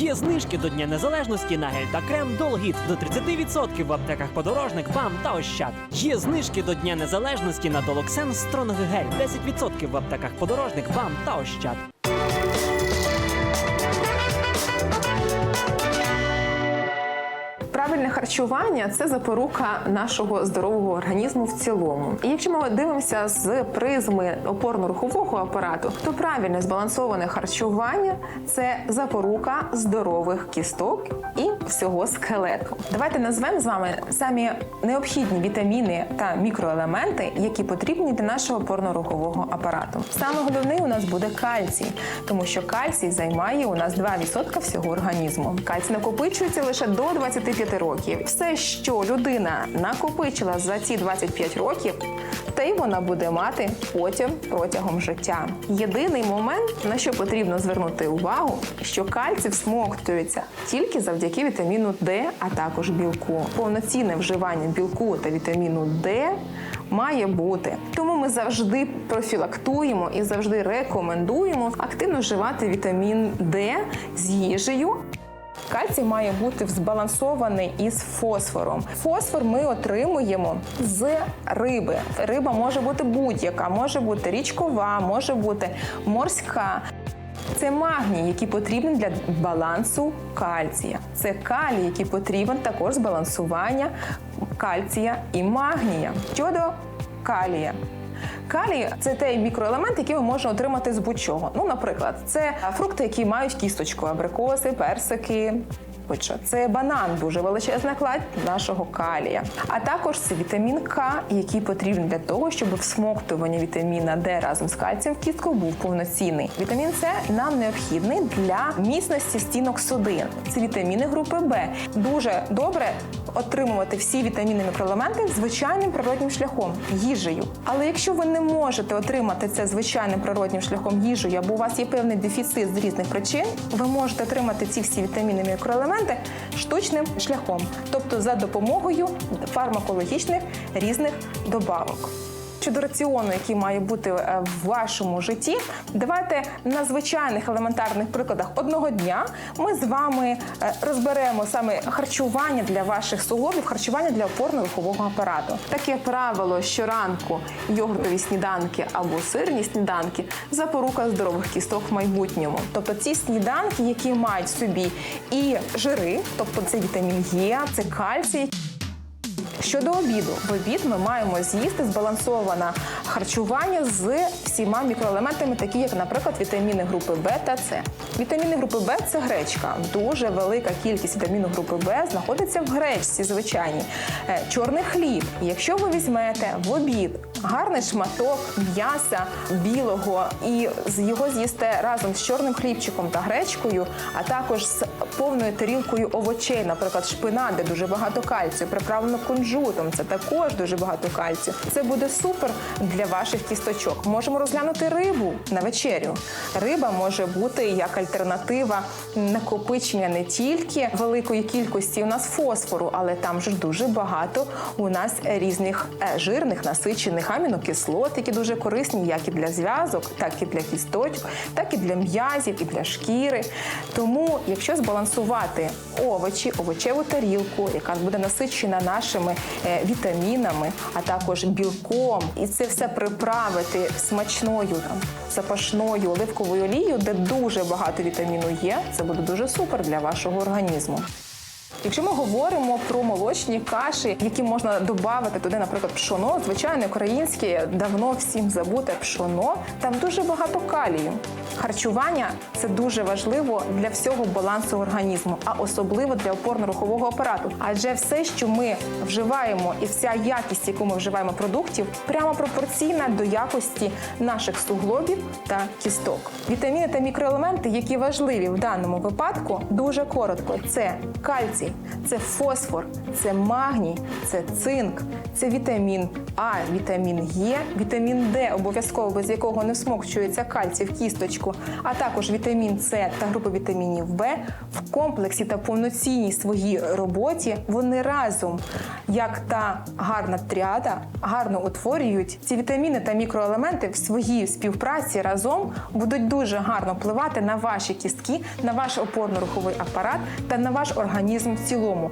Є знижки до Дня Незалежності на гель та крем Долгіт до 30% в аптеках подорожник, БАМ та Ощад. Є знижки до Дня Незалежності на Долоксен Стронг гель 10% в аптеках подорожник, БАМ та Ощад. Правильне харчування це запорука нашого здорового організму в цілому. І якщо ми дивимося з призми опорно-рухового апарату, то правильне збалансоване харчування це запорука здорових кісток і всього скелету. Давайте назвемо з вами самі необхідні вітаміни та мікроелементи, які потрібні для нашого опорно-рухового апарату. Саме головне у нас буде кальцій, тому що кальцій займає у нас 2% всього організму. Кальцій накопичується лише до 25 років. Все, що людина накопичила за ці 25 років, те й вона буде мати потім протягом життя. Єдиний момент, на що потрібно звернути увагу, що кальцій всмоктується тільки завдяки вітаміну Д, а також білку. Повноцінне вживання білку та вітаміну Д має бути. Тому ми завжди профілактуємо і завжди рекомендуємо активно вживати вітамін Д з їжею. Кальцій має бути збалансований із фосфором. Фосфор ми отримуємо з риби. Риба може бути будь-яка, може бути річкова, може бути морська. Це магній, який потрібен для балансу кальція. Це калій, який потрібен також збалансування кальція і магнія. Щодо калія. Калій це той мікроелемент, який ми можемо отримати з будь-чого. Ну, наприклад, це фрукти, які мають кісточку, абрикоси, персики. Будь-що. Це банан, дуже величезна кладь нашого калія. А також це вітамін К, який потрібен для того, щоб всмоктування вітаміна Д разом з кальцієм в кістку був повноцінний. Вітамін С нам необхідний для міцності стінок судин. Це вітаміни групи Б. Дуже добре отримувати всі вітаміни і мікроелементи звичайним природнім шляхом їжею. Але якщо ви не можете отримати це звичайним природнім шляхом їжею, або у вас є певний дефіцит з різних причин, ви можете отримати ці всі вітаміни і мікроелементи штучним шляхом, тобто за допомогою фармакологічних різних добавок. Щодо раціону, який має бути е, в вашому житті, давайте на звичайних елементарних прикладах одного дня ми з вами е, розберемо саме харчування для ваших суглобів, харчування для опорно-рухового апарату. Таке правило щоранку йогуртові сніданки або сирні сніданки запорука здорових кісток в майбутньому. Тобто ці сніданки, які мають в собі і жири, тобто це вітамін Е, це кальцій. Щодо обіду, в обід ми маємо з'їсти збалансоване харчування з всіма мікроелементами, такі як, наприклад, вітаміни групи Б та С. Вітаміни групи Б це гречка. Дуже велика кількість вітаміну групи Б знаходиться в гречці звичайній. Е, Чорний хліб. Якщо ви візьмете в обід гарний шматок м'яса білого і його з'їсте разом з чорним хлібчиком та гречкою, а також з повною тарілкою овочей, наприклад, шпинат, де дуже багато кальцію, приправлено кунжутом, це також дуже багато кальцію. Це буде супер для ваших кісточок. Можемо розглянути рибу на вечерю. Риба може бути як альтернатива накопичення не тільки великої кількості у нас фосфору, але там же дуже багато у нас різних е, жирних насичених амінокислот, які дуже корисні як і для зв'язок, так і для кісточок, так і для м'язів, і для шкіри. Тому, якщо збалансувати овочі, овочеву тарілку, яка буде насичена нашими вітамінами, а також білком, і це все приправити смачною там запашною оливковою олією, де дуже багато вітаміну є, це буде дуже супер для вашого організму. Якщо ми говоримо про молочні каші, які можна додати туди, наприклад, пшоно, звичайне українське, давно всім забуте пшоно, там дуже багато калію. Харчування це дуже важливо для всього балансу організму, а особливо для опорно-рухового апарату. Адже все, що ми вживаємо, і вся якість, яку ми вживаємо продуктів, прямо пропорційна до якості наших суглобів та кісток. Вітаміни та мікроелементи, які важливі в даному випадку, дуже коротко: це кальцій, це фосфор, це магній, це цинк, це вітамін А, вітамін Е, вітамін Д, обов'язково без якого не всмокчується кальцій в кісточку, а також вітамін С та група вітамінів В в комплексі та повноцінній своїй роботі вони разом, як та гарна тріада, гарно утворюють ці вітаміни та мікроелементи в своїй співпраці разом будуть дуже гарно впливати на ваші кістки, на ваш опорно-руховий апарат та на ваш організм в цілому.